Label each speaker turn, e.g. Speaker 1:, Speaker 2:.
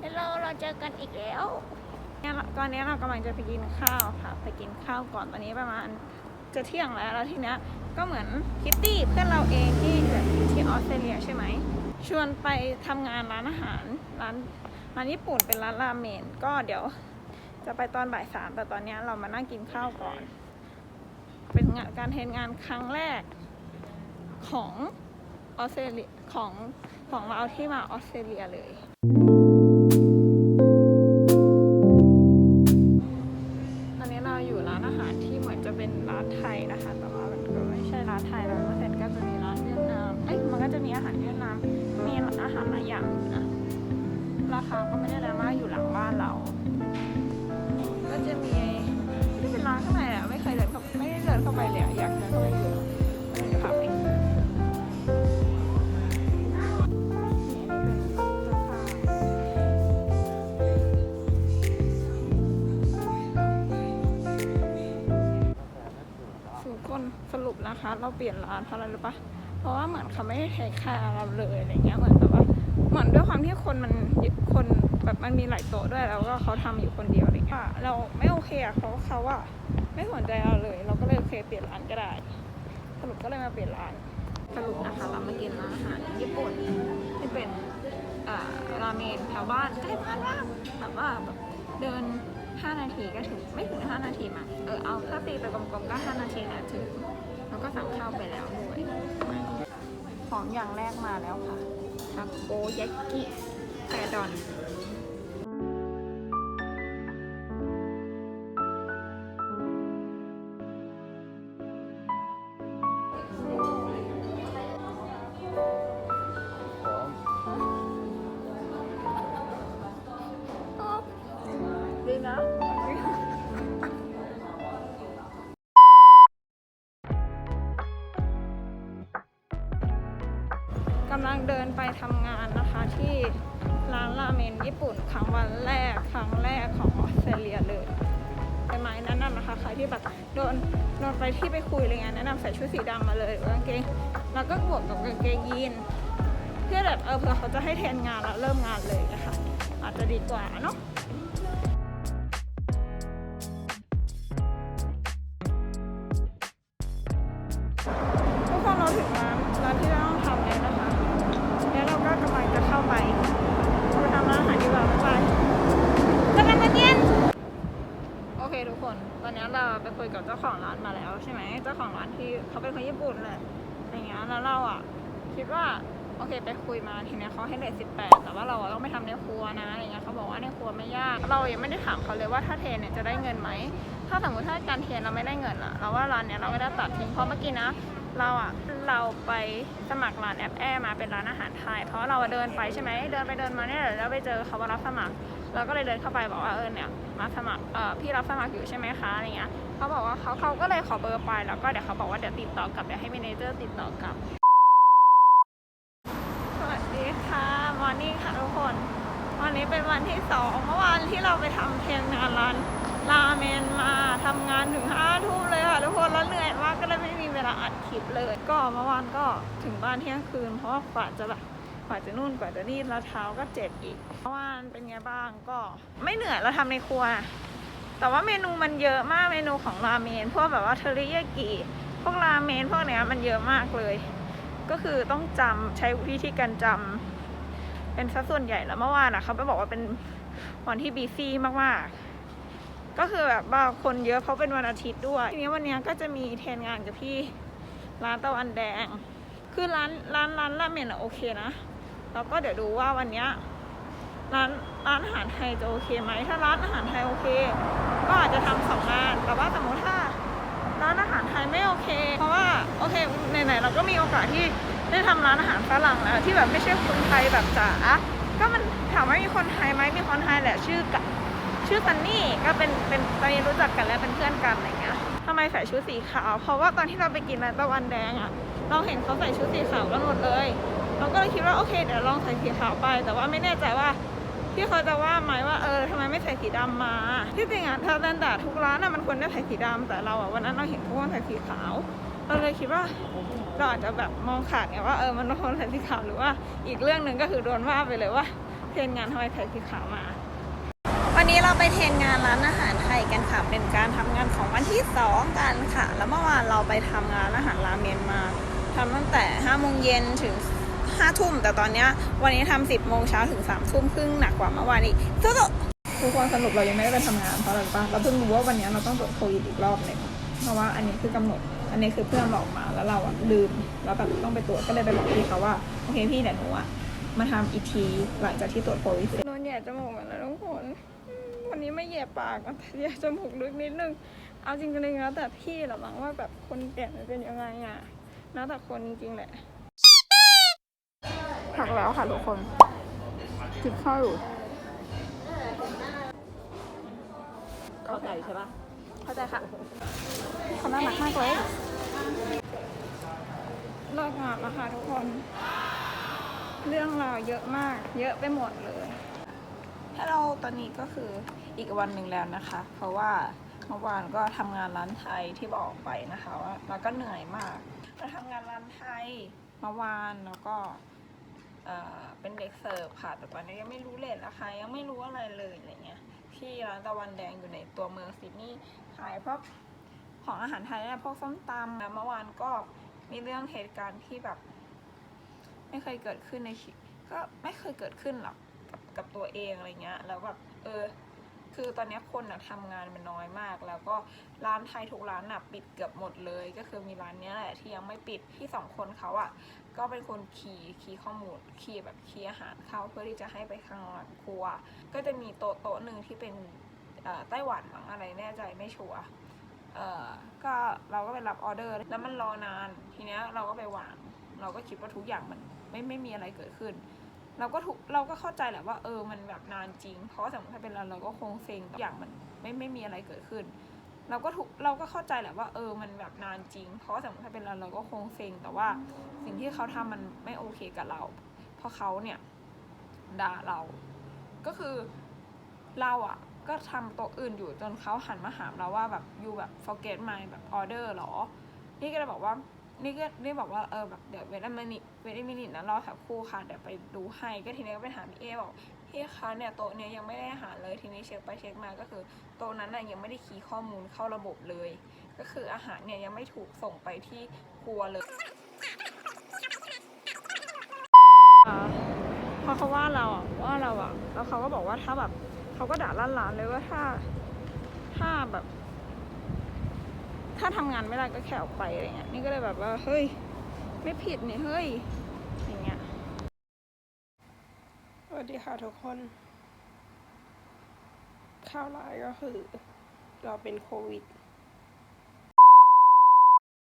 Speaker 1: เฮลโลเราเจอกันอีกแล้ว
Speaker 2: เนี่ยตอนนี้เรากำลังจะไปกินข้าวค่ะ ไปกินข้าวก่อนตอนนี้ประมาณจะเที่ยงแล้วแล้วทีเนี้ยก็เหมือนคิตตี้เพื่อนเราเองที่อยู่ที่ออสเตรเลียใช่ไหมชวนไปทำงานร้านอาหารร้านร้านญี่ปุ่นเป็นร้านราเมนก็เดี๋ยวจะไปตอนบ่ายสามแต่ตอนนี้เรามานั่งกินข้าวก่อน เป็นงานการเทรนงานครั้งแรกของออสเตรเลียของของเราที่มาออสเตรเลียเลย คาก็ไม่ได้แรงมาอยู่หลังบ้านเรา ก็จะมีที่เป็นร้านข้างในอะไม่เคยเดินเข้าไม่ได้เดินเข้าไปเลยอะอยากเดินเข้าไปดูเดี๋ยวพาไปสูก้นสรุปนะคะ เราเปลี่ยนร้านเพราะอะไรรู้ปะเพราะว่าเหมือนเขาไม่ได้เทคแคร์เราเลยอะไรเงี้ยเหมือนแบบว่าเหมือนด้วยความที่คนมันคน แบบมันมีหลายโต๊ะด้วยแล้วก็เขาทำอยู่คนเดียวอะไรเงี้ยเราไม่โอเคอะเขาเขาอะไม่สนใจเราเลย เราก็เลยโอเคเปลี่ยนร้านก็ได้สรุปก็เลยมาเปลี่ยนร้านสรุปนะคะเรามากินร้านอาหารญี่ปุ่นที่เป็นอ่าราเมนแถวบ้านใกล้บ้านมากแบบว่าแบบเดิน 5 นาทีก็ถึงไม่ถึง 5 นาทีมั้งเออเอาถ้าตีไปกลมๆก็ 5 นาทีนะถึงแล้วก็สั่งข้าวไปแล้วด้วยของอย่างแรกมาแล้วค่ะทาโกยากิแซดอน ดีนะ กำลังเดินไปทำงานนะคะที่ร้านราเมนญี่ปุ่น ครั้งวันแรก ครั้งแรกของออสเตรเลียเลยไปไหมแนะนำนะคะใครที่แบบโดนโดนไปที่ไปคุยอะไรเงี้ยแนะนำใส่ชุดสีดำมาเลยกางเกงแล้วก็บวกกับกางเกงยีนเพื่อแบบเออเผื่อเขาจะให้เทนงานแล้วเริ่มงานเลยนะคะอาจจะดีกว่าเนาะ ทุกคน ตอนนี้เราไปคุยกับเจ้าของร้านมาแล้วใช่ไหมเจ้าของร้านที่เขาเป็นคนญี่ปุ่นแหละอะไรเงี้ยแล้วเราอะคิดว่าโอเคไปคุยมาทีเนี้ยเขาให้เลทสิบแปดแต่ว่าเราต้องไปทำในครัวนะอะไรเงี้ยเขาบอกว่าในครัวไม่ยาก เรายังไม่ได้ถามเขาเลยว่าถ้าเทนเนี่ยจะได้เงินไหม ถ้าสมมติถ้าการเทนเราไม่ได้เงินอะเราว่าร้านเนี้ยเราไม่ได้ตัดทิ้งเพราะเมื่อกี้นะเราอะเราไปสมัครร้านแอปแอร์มาเป็นร้านอาหารไทย เพราะเราเดินไปใช่ไหมเดินไปเดินมาเนี่ยเดี๋ยวเราไปเจอเขาว่ารับสมัคร เราก็เลยเดินเข้าไปบอกว่าเออเนี่ยมาสมัครเออพี่รับสมัครอยู่ใช่ไหมคะอะไรเงี้ยเขาบอกว่าเขาเขาก็เลยขอเบอร์ไปแล้วก็เดี๋ยวเขาบอกว่าเดี๋ยวติดต่อกลับเดี๋ยวให้เมนเจอร์ติดต่อกลับสวัสดีค่ะมอร์นิ่งค่ะทุกคนวันนี้เป็นวันที่สองเมื่อวานที่เราไปทำเทรนงานร้านราเมนมาทำงานถึงห้าทุ่มเลยค่ะทุกคนแล้วเหนื่อยมากก็เลยไม่มีเวลาอัดคลิปเลย ก็เมื่อวานก็ถึงบ้านเที่ยงคืนเพราะว่ากว่าจะแบบ กว่าจะนู่นกว่าจะนี่แล้วเท้าก็เจ็บอีกเมื่อวานเป็นไงบ้างก็ ไม่เหนื่อยเราทำในครัว แต่ว่าเมนูมันเยอะมากเมนูของราเมนพวกแบบว่าเทริยากิพวกราเมนพวกเนี้ยมันเยอะมากเลย ก็คือต้องจำใช้วิธีการจำเป็นสัดส่วนใหญ่แล้วเมื่อวานอะเขาไปบอกว่าเป็นวันที่บีซี่มากๆก็คือแบบบาคนเยอะเพราะเป็นวันอาทิตย์ด้วย ทีนี้วันนี้ก็จะมีเทรนงานกับพี่ร้านตะวันแดง คือร้านร้านร้านราเมนอะโอเคนะ แล้วก็เดี๋ยวดูว่าวันนี้ร้านร้านอาหารไทยจะโอเคไหม ถ้าร้านอาหารไทยโอเค ก็อาจจะทำสองงาน แต่ว่าสมมติถ้าร้านอาหารไทยไม่โอเค เพราะว่าโอเคไหนๆเราก็มีโอกาสที่ได้ทำร้านอาหารฝรั่งแล้วที่แบบไม่ใช่คนไทยแบบจ๋าก็มันถามว่ามีคนไทยไหมมีคนไทยแหละชื่อกะชื่อซันนี่ก็เป็นเป็นตอนนี้รู้จักกันแล้วเป็นเพื่อนกันอะไรเงี้ยทำไมใส่ชุดสีขาว เพราะว่าตอนที่เราไปกินร้านตะวันแดงอะเราเห็นเขาใส่ชุดสีขาวกันหมดเลย เราก็เลยคิดว่าโอเคเดี๋ยวลองใส่สีขาวไป แต่ว่าไม่แน่ใจว่าพี่เขาจะว่าไหมว่าเออทำไมไม่ใส่สีดำมาที่จริงอะถ้าแตนดาร์ทุกร้านอะมันควรได้ใส่สีดำแต่เราอะวันนั้นเราเห็นทุกคนใส่สีขาวเราเลยคิดว่าเราอาจจะแบบมองขาดไงว่าเออมันโดนใส่สีขาวหรือว่าอีกเรื่องหนึ่งก็คือโดนว่าไปเลยว่าเทรนงานทำไมไข่พริกขาวมาวันนี้เราไปเทรนงานร้านอาหารไทยกันค่ะเป็นการทำงานของวันที่สองกันค่ะ แล้วเมื่อวานเราไปทำงานอาหารราเมนมาทำตั้งแต่ห้าโมงเย็นถึง ห้าทุ่ม แต่ตอนเนี้ยวันนี้ทำสิบโมงเช้าถึงสามทุ่มครึ่งหนักกว่าเมื่อวานอีกสู้ๆทุกคนสรุปเรายังไม่ได้ไปทำงานเพราะอะไรรู้ปะเราเพิ่งรู้ว่าวันนี้เราต้องตรวจโควิดอีกรอบหนึ่งเพราะว่าอันนี้คือกำหนด อันนี้คือเพื่อนบอกมาแล้วเราอะลืมแล้วแบบต้องไปตรวจก็เลยไปบอกพี่เขาว่าโอเคพี่เดี๋ยวหนูอะมาทำอีกทีหลังจากที่ตรวจโควิดเสร็จโดนแย่จมูกมาแล้วทุกคนอืมวันนี้ไม่แย่ปากอะแต่แย่จมูกลึกนิดนึงเอาจริงๆแล้วแต่พี่หรอมั้งว่าแบบคนแก่มันเป็นยังไงอะแล้วแต่คนจริงๆแหละ ผักแล้วค่ะทุกคนกินข้าวอยู่
Speaker 1: เข้าใจใช่ปะ
Speaker 2: เข้าใจค่ะเขาน่ารักมากเลยเลิกงานแล้วค่ะทุกคน เรื่องราวเยอะมาก เยอะไปหมดเลยฮัลโหลตอนนี้ก็คืออีกวันหนึ่งแล้วนะคะ เพราะว่าเมื่อวานก็ทำงานร้านไทยที่บอกไปนะคะว่าแล้วก็เหนื่อยมากมาทำงานร้านไทยเมื่อวานแล้วก็ เป็นเด็กเสิร์ฟค่ะ แต่ตอนนี้ยังไม่รู้เลทราคายังไม่รู้อะไรเลยอะไรเงี้ย ที่ร้านตะวันแดงอยู่ในตัวเมืองซิดนีย์ขายพวกของอาหารไทยเนี่ยพวกส้มตำนะเมื่อวานก็มีเรื่องเหตุการณ์ที่แบบ ไม่เคยเกิดขึ้นในชีวิตก็ไม่เคยเกิดขึ้นหรอกกับตัวเองอะไรเงี้ย แล้วแบบเออ คือตอนนี้คนอะทำงานมันน้อยมาก แล้วก็ร้านไทยทุกร้านอะปิดเกือบหมดเลย ก็คือมีร้านนี้แหละที่ยังไม่ปิดที่สองคนเขาอะก็เป็นคนคีย์คีย์ข้อมูลคีย์แบบคีย์อาหารเข้าเพื่อที่จะให้ไปข้างหลังครัว ก็จะมีโต๊ะโต๊ะหนึ่งที่เป็นไต้หวันมั้งอะไรแน่ใจไม่ชัวร์ก็เราก็ไปรับออเดอร์ แล้วมันรอนาน ทีเนี้ยเราก็ไปวาง เราก็คิดว่าทุกอย่างมันไม่ไม่มีอะไรเกิดขึ้น เราก็ทุกเราก็เข้าใจแหละว่าเออมันแบบนานจริง เพราะสมมติถ้าเป็นเราเราก็คงเซ็งอย่างมันไม่ไม่มีอะไรเกิดขึ้น เราก็ทุกเราก็เข้าใจแหละว่าเออมันแบบนานจริง เพราะสมมติถ้าเป็นเราเราก็คงเซ็งแต่ว่าสิ่งที่เขาทำมันไม่โอเคกับเรา เพราะเขาเนี่ยด่าเรา ก็คือเราอะก็ทำโต๊ะอื่นอยู่จนเขาหันมาหามเราว่าแบบยูแบบ forget my แบบ order หรอ นี่ก็เลยบอกว่า นี่ก็นี่บอกว่าเออแบบเดี๋ยวเวทมินิเวทมินินะรอสักครู่ค่ะเดี๋ยวไปดูให้ก็ทีนี้ก็ไปถามพี่เอบอกพี่คะเนี่ยโต๊ะเนี้ยยังไม่ได้อาหารเลยทีนี้เช็คไปเช็คมาก็คือโต๊ะนั้นน่ะยังไม่ได้คีย์ข้อมูลเข้าระบบเลย ก็คืออาหารเนี่ยยังไม่ถูกส่งไปที่ครัวเลยพอเขาว่าเราอะว่าเราอะแล้วเขาก็บอกว่าถ้าแบบเขาก็ด่าล้านลานเลยว่าถ้าถ้าแบบ ถ้าทำงานไม่ได้ก็แค่ออกไปอะไรเงี้ยนี่ก็เลยแบบว่าเฮ้ยไม่ผิดนี่เฮ้ยอย่างเงี้ย
Speaker 1: สวัสดีค่ะทุกคนข่าวร้ายก็คือ เราเป็นโควิด